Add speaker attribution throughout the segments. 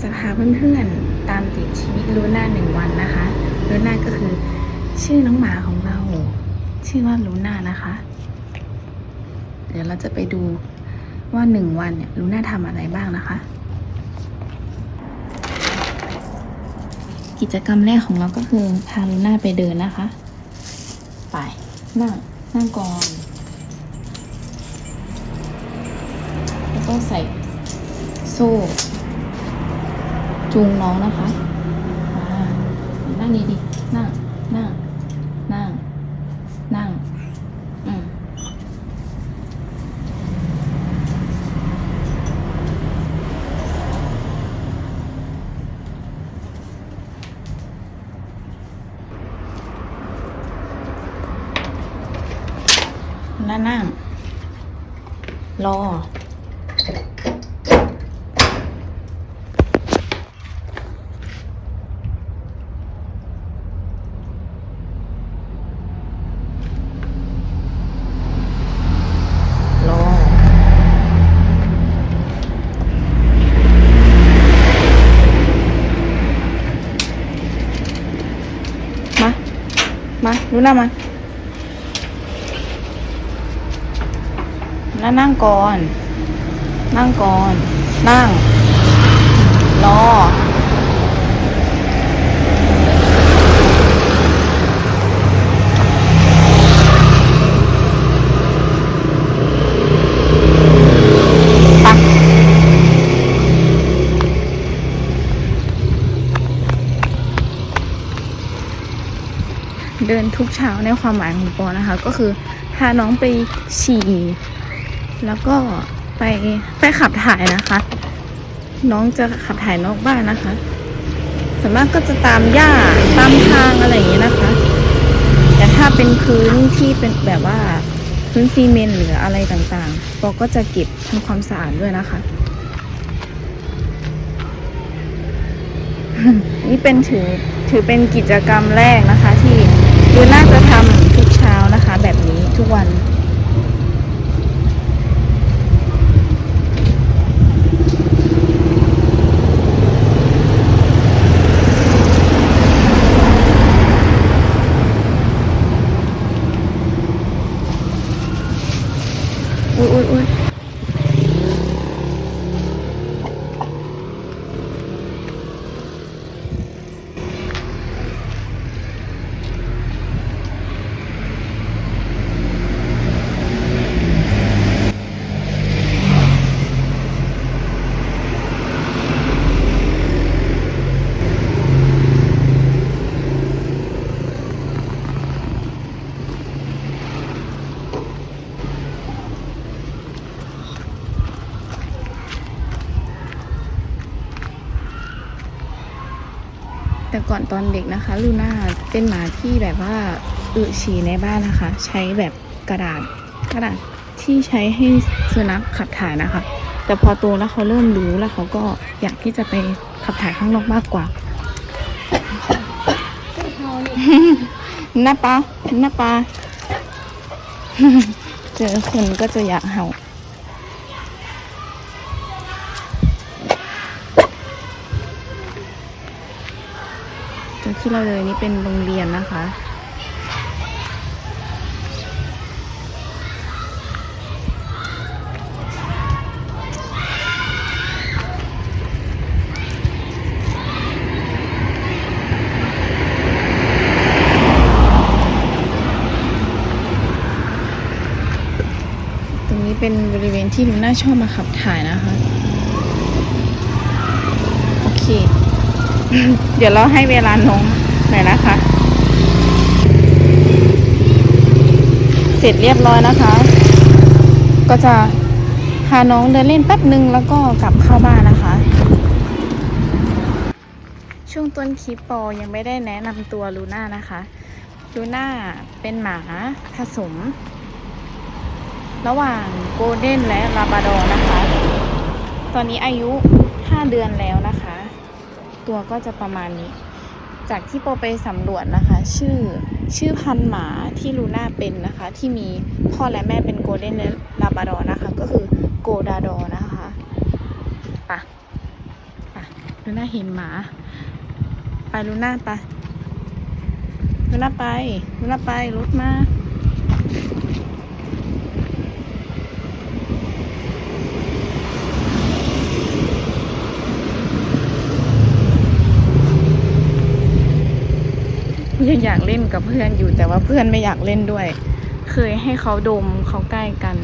Speaker 1: จะพาเพื่อนๆตามติดชีวิตลูน่าหนึ่งวันนะคะลูน่าก็คือชื่อน้องหมาของเรา ชื่อว่าลูน่านะคะ เดี๋ยวเราจะไปดูว่าหนึ่งวันเนี่ยลูน่าทำอะไรบ้างนะคะ กิจกรรมแรกของเราก็คือพาลูน่าไปเดินนะคะ ไปนั่งนั่งก่อนแล้วก็ใส่โซ่ จูงน้องนะคะนั่งดีดีนั่งนั่งนั่งนั่งอืมนั่งนั่งรอ รอ มา มาดู หน้ามาแล้วนั่งก่อน นั่งก่อน นั่ง รอ ไปินทุกเช้าในความหมายของปอนะคะ ก็คือพาน้องไปฉี่ แล้วก็ไปไปขับถ่ายนะคะ น้องจะขับถ่ายนอกบ้านนะคะส่วนมากก็จะตามหญ้าตามทางอะไรอย่างเงี้ยนะคะ แต่ถ้าเป็นพื้นที่เป็นแบบว่าพื้นซีเมนต์หรืออะไรต่างๆปอก็จะเก็บทำความสะอาดด้วยนะคะ นี่เป็นถือถือเป็นกิจกรรมแรกนะคะที่ดูน่าจะทำทุกเช้านะคะ แบบนี้ ทุกวัน ก่อนตอนเด็กนะคะลูน่าเป็นหมาที่แบบว่าอึฉี่ในบ้านนะคะ ใช้แบบกระดาษกระดาษที่ใช้ให้สุนัขขับถ่ายนะคะ แต่พอโตแล้วเขาเริ่มรู้แล้วเขาก็อยากที่จะไปขับถ่ายข้างนอกมากกว่าหน้าปลาหน้าปลาเจอคนก็จะอยากเห่า ตรงที่เราเลยนี่เป็นโรงเรียนนะคะ ตรงนี้เป็นบริเวณที่ลูน่าชอบมาขับถ่ายนะคะ โอเค เดี๋ยวเราให้เวลาน้องหน่อยนะคะ เสร็จเรียบร้อยนะคะ ก็จะพาน้องเดินเล่นแป๊บหนึ่งแล้วก็กลับเข้าบ้านนะคะ ช่วงต้นคลิปปอยังไม่ได้แนะนำตัวลูน่านะคะลูน่าเป็นหมาผสม ระหว่างโกลเด้นและลาบราดอนะคะ ตอนนี้อายุ 5 เดือนแล้ว ตัวก็จะประมาณนี้ จากที่โปไปสำรวจนะคะ ชื่อชื่อพันหมาที่ลูน่าเป็นนะคะ ที่มีพ่อและแม่เป็นโกลเด้นและลาบาดอร์นะคะ ก็คือโกดาดอนะคะไปะลูน่าเห็นหมาไปลูน่าไปลูน่าไปลูน่าไปรถมา ยังอยากเล่นกับเพื่อนอยู่ แต่ว่าเพื่อนไม่อยากเล่นด้วย เคยให้เขาดมเขาใกล้กัน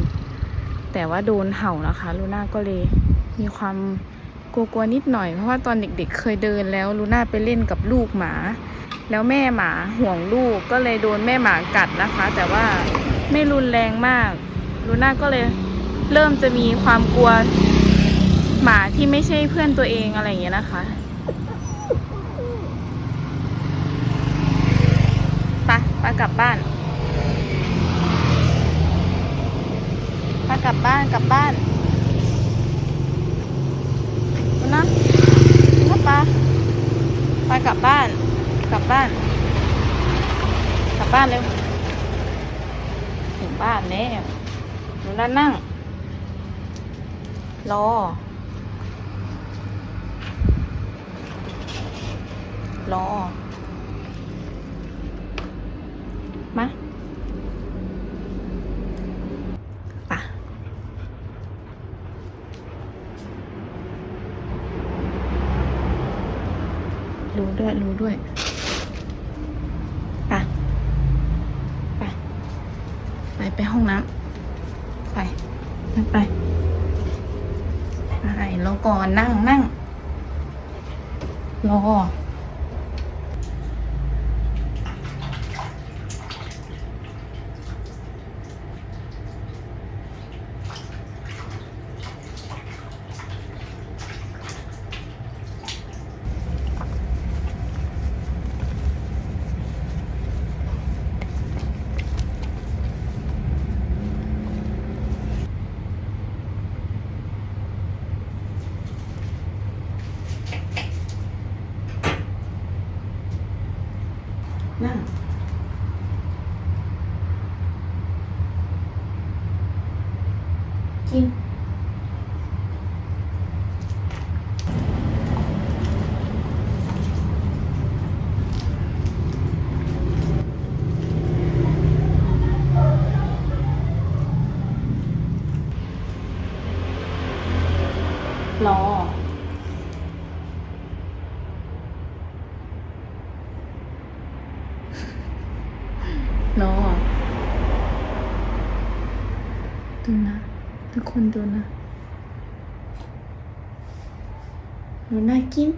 Speaker 1: แต่ว่าโดนเห่านะคะ ลูน่าก็เลยมีความกลัวๆนิดหน่อย เพราะว่าตอนเด็กๆ เคยเดินแล้วลูน่าไปเล่นกับลูกหมา แล้วแม่หมาห่วงลูกก็เลยโดนแม่หมากัดนะคะ แต่ว่าไม่รุนแรงมากลูน่าก็เลยเริ่มจะมีความกลัวหมาที่ไม่ใช่เพื่อนตัวเองอะไรอย่างเงี้ยนะคะ กลับบ้านไปกลับบ้านกลับบ้านนะนะปะไปกลับบ้าน กลับบ้าน กลับบ้านเร็วถึงบ้านแล้วหนูนั่นนั่งรอ รอ มาปะรู้ด้วย รู้ด้วยปะไป ไป ไปห้องน้ำ ไปไปไปไปรอก่อนนั่งนั่ง รอ นั่ง กิน รอรอดูนะ ทุกคนดูนะหนูน่ากิน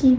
Speaker 1: กิน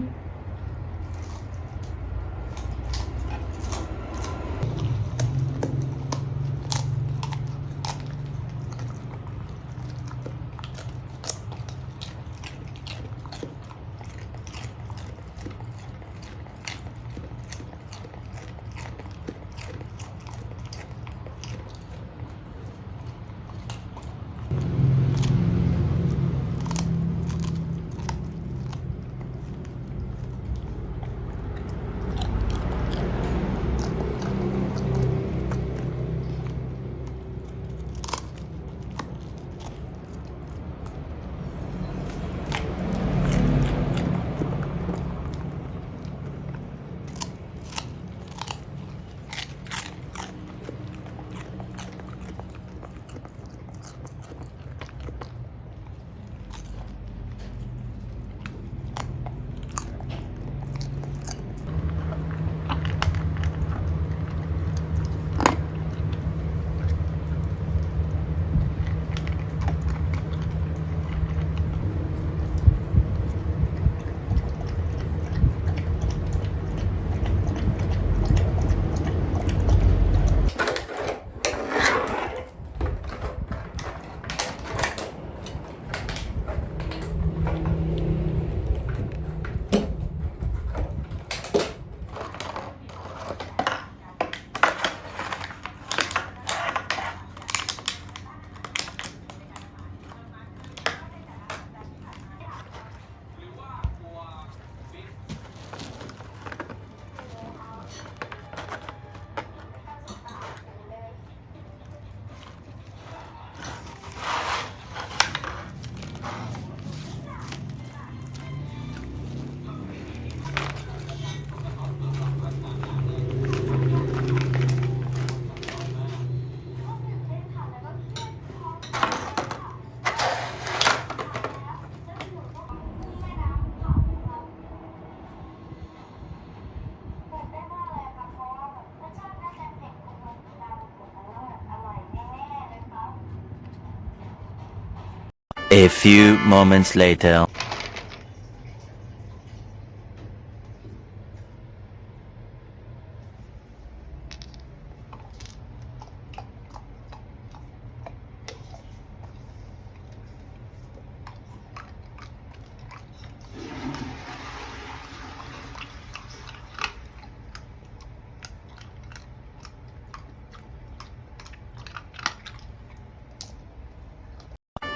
Speaker 2: A few moments later.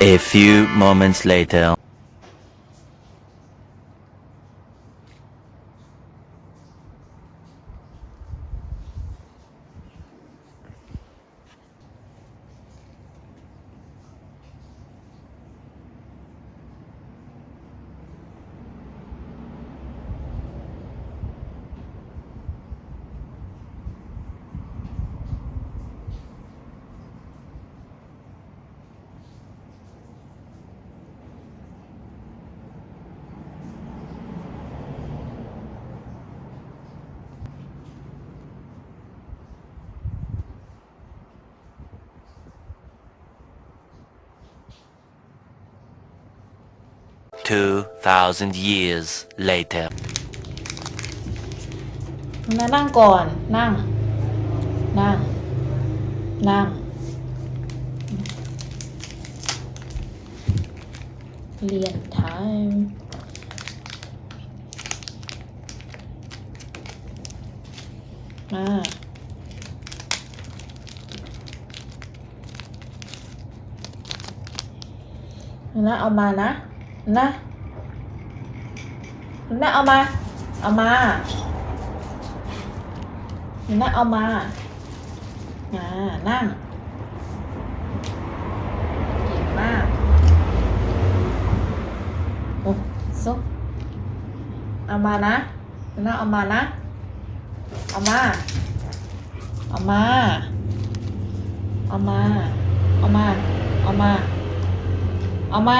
Speaker 2: A few moments later. 2,000 years later.
Speaker 1: Chúng ta năng còn, năng, năng, năng. Liệt time. À. Nó, ông bà nó. นะนะเอามา เอามานั่งเอามาอ่านั่งเก่งมากโอ้ซุปเอามานะนั่งเอามานะ เอามา เอามา เอามา เอามา เอามา เอามา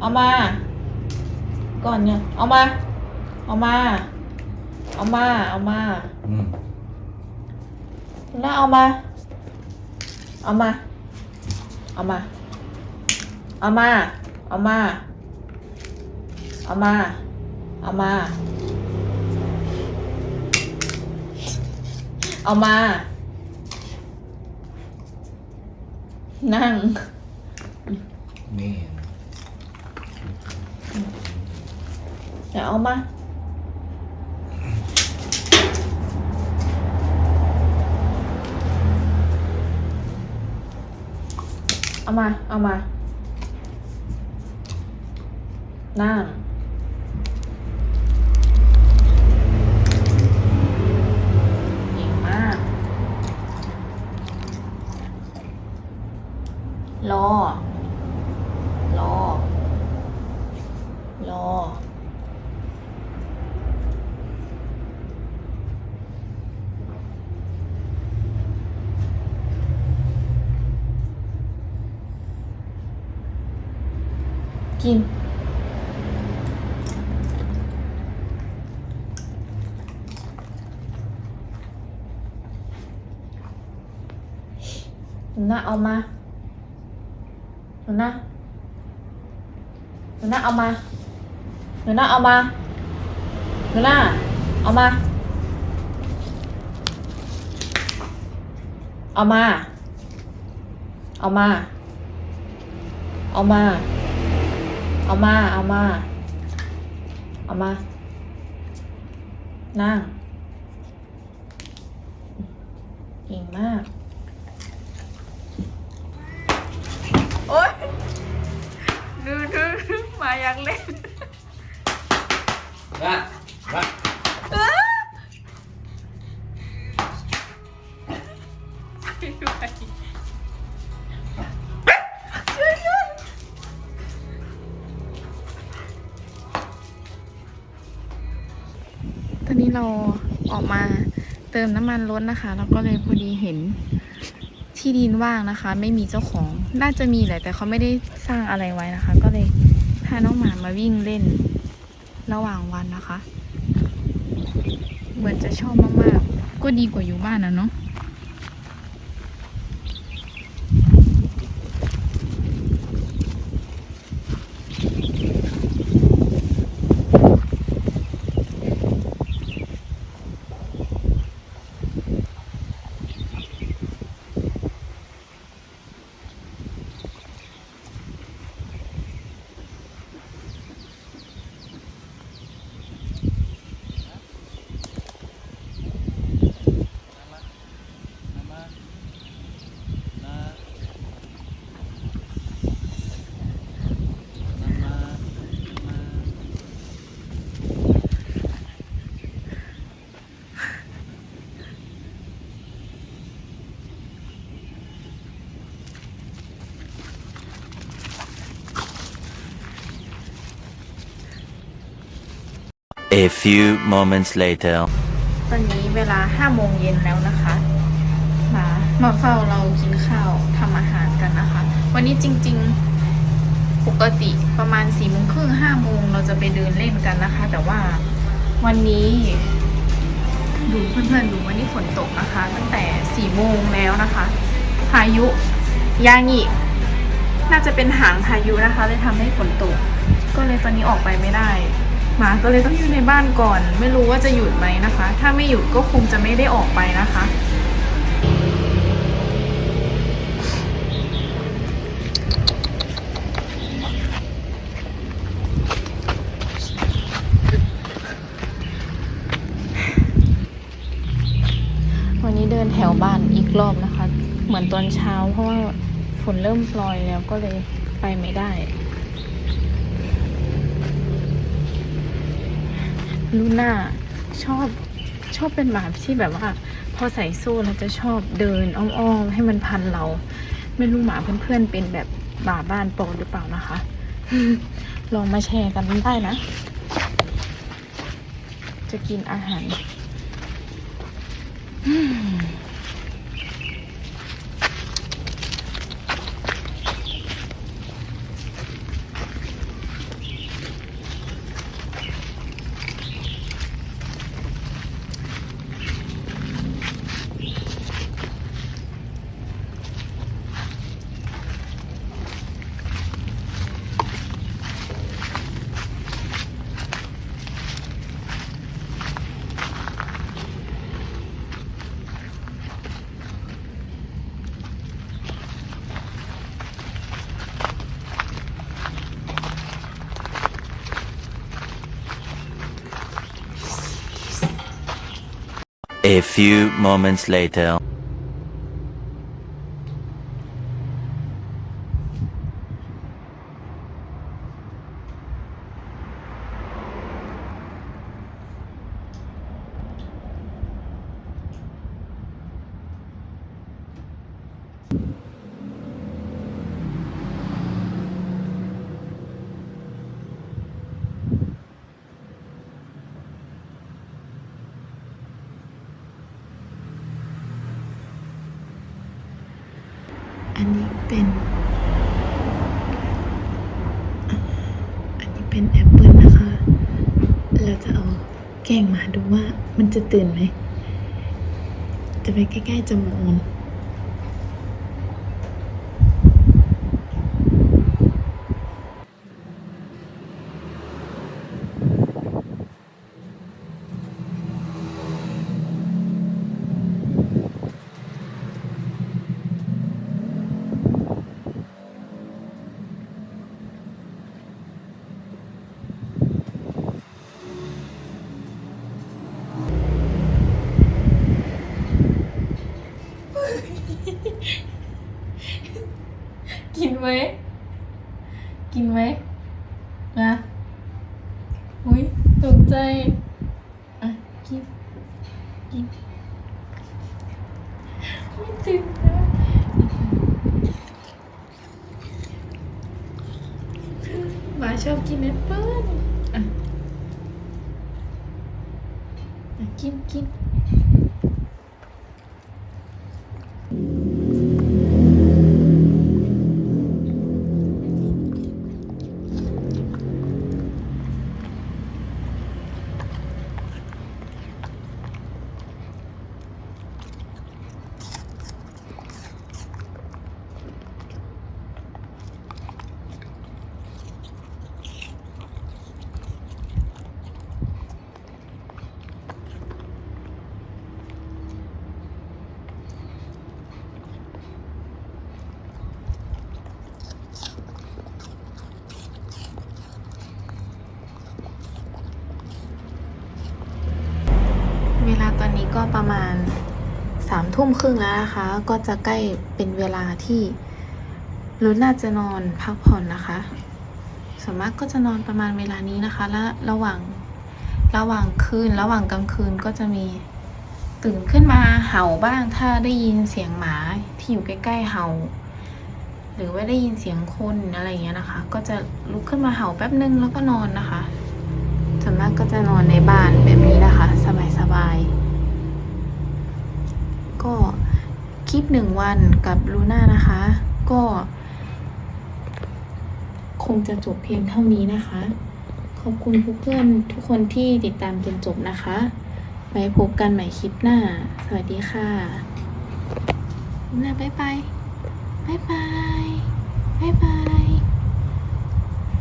Speaker 1: เอามา ก่อนเนี่ยเอามา เอามา เอามา เอามาแล้วเอามา เอามา เอามา เอามา เอามา เอามา เอามา เอามา นั่ง
Speaker 3: Man.
Speaker 1: เดี๋ยวเอามาเอามา เอามา นั่ง เก่งมาก รอ รอ รอ กิน หนูนะเอามา หนูนะหนูนะเอามา หนูนะเอามา หนูนะเอามา เอามา เอามา เอามา เอามา เอามา เอามา นั่ง เก่งมาก อยากเล่น
Speaker 3: Right. Right.
Speaker 1: ช่วยด้วยช่วยด้วยตอนนี้เราออกมาเติมน้ำมันรถนะคะ แล้วก็เลยพอดีเห็นที่ดินว่างนะคะ ไม่มีเจ้าของ น่าจะมีแหละแต่เขาไม่ได้สร้างอะไรไว้นะคะ ก็เลย พาน้องหมามาวิ่งเล่น ระหว่างวันนะคะ เหมือนจะชอบมากๆ ก็ดีกว่าอยู่บ้านนะเนาะ
Speaker 2: A few moments later.
Speaker 1: ตอนนี้เวลาห้าโมงเย็นแล้วนะคะมามาเฝ้าเรากินข้าวทำอาหารกันนะคะ วันนี้จริง ๆปกติประมาณสี่โมงครึ่งห้าโมงเราจะไปเดินเล่นกันนะคะ แต่ว่าวันนี้ดูเพื่อนๆดูวันนี้ฝนตกนะคะ ตั้งแต่สี่โมงแล้วนะคะพายุยางิน่าจะเป็นหางพายุนะคะเลยทำให้ฝนตก ก็เลยตอนนี้ออกไปไม่ได้ หมาก็เลยต้องอยู่ในบ้านก่อน ไม่รู้ว่าจะหยุดไหมนะคะ ถ้าไม่หยุดก็คงจะไม่ได้ออกไปนะคะ วันนี้เดินแถวบ้านอีกรอบนะคะ เหมือนตอนเช้าเพราะว่าฝนเริ่มปลอยแล้วก็เลยไปไม่ได้ ลูน่าชอบชอบเป็นหมาที่แบบว่า พอใส่โซ่แล้วจะชอบเดินอ้อมๆให้มันพันเรา ไม่รู้หมาเพื่อนๆเป็นแบบหมาบ้านโปรหรือเปล่านะคะ ลองมาแชร์กันได้นะ จะกินอาหาร
Speaker 2: A few moments later.
Speaker 1: เป็นแอปเปิลนะคะ เราจะเอาแกล้งหมาดูว่ามันจะตื่นไหม จะไปใกล้ๆจมูกมัน กินไหม กินไหมนะอุ้ยตกใจ อะ กิน กิน ไม่ตื่นนะหมาชอบกินแอปเปิ้ลอะอะกินกิน ทุ่มครึ่งแล้วนะคะ ก็จะใกล้เป็นเวลาที่รุ้นน่าจะนอนพักผ่อนนะคะส่วนมากก็จะนอนประมาณเวลานี้นะคะ และระหว่างระหว่างคืน ระหว่างกลางคืนก็จะมีตื่นขึ้นมาเห่าบ้าง ถ้าได้ยินเสียงหมาที่อยู่ใกล้ ๆ เห่า หรือว่าได้ยินเสียงคนอะไรอย่างเงี้ยนะคะ ก็จะลุกขึ้นมาเห่าแป๊บนึงแล้วก็นอนนะคะส่วนวนมากก็จะนอนในบ้านแบบนี้นะคะ สบายๆ ก็คลิปหนึ่งวันกับลูน่านะคะ ก็ คงจะจบเพียงเท่านี้นะคะ ขอบคุณเพื่อนๆทุกคนที่ติดตามจนจบนะคะไว้พบกันใหม่คลิปหน้า สวัสดีค่ะลูน่าบ๊ายบายบ๊ายบายบ๊ายบาย